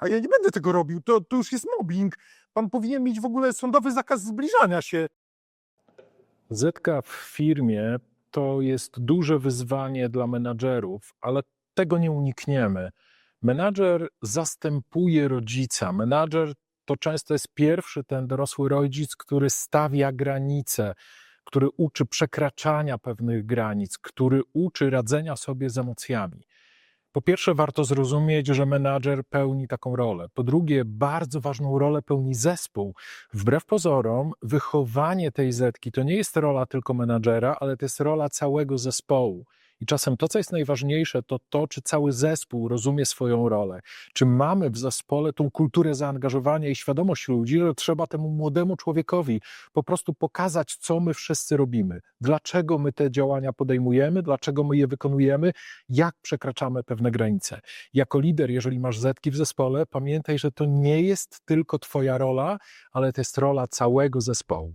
A ja nie będę tego robił, to, to już jest mobbing. Pan powinien mieć w ogóle sądowy zakaz zbliżania się. Zetka w firmie to jest duże wyzwanie dla menadżerów, ale tego nie unikniemy. Menadżer zastępuje rodzica. Menadżer to często jest pierwszy ten dorosły rodzic, który stawia granice, który uczy przekraczania pewnych granic, który uczy radzenia sobie z emocjami. Po pierwsze, warto zrozumieć, że menadżer pełni taką rolę. Po drugie, bardzo ważną rolę pełni zespół. Wbrew pozorom, wychowanie tej zetki to nie jest rola tylko menadżera, ale to jest rola całego zespołu. I czasem to, co jest najważniejsze, to to, czy cały zespół rozumie swoją rolę. Czy mamy w zespole tą kulturę zaangażowania i świadomość ludzi, że trzeba temu młodemu człowiekowi po prostu pokazać, co my wszyscy robimy, dlaczego my te działania podejmujemy, dlaczego my je wykonujemy, jak przekraczamy pewne granice. Jako lider, jeżeli masz zetki w zespole, pamiętaj, że to nie jest tylko Twoja rola, ale to jest rola całego zespołu.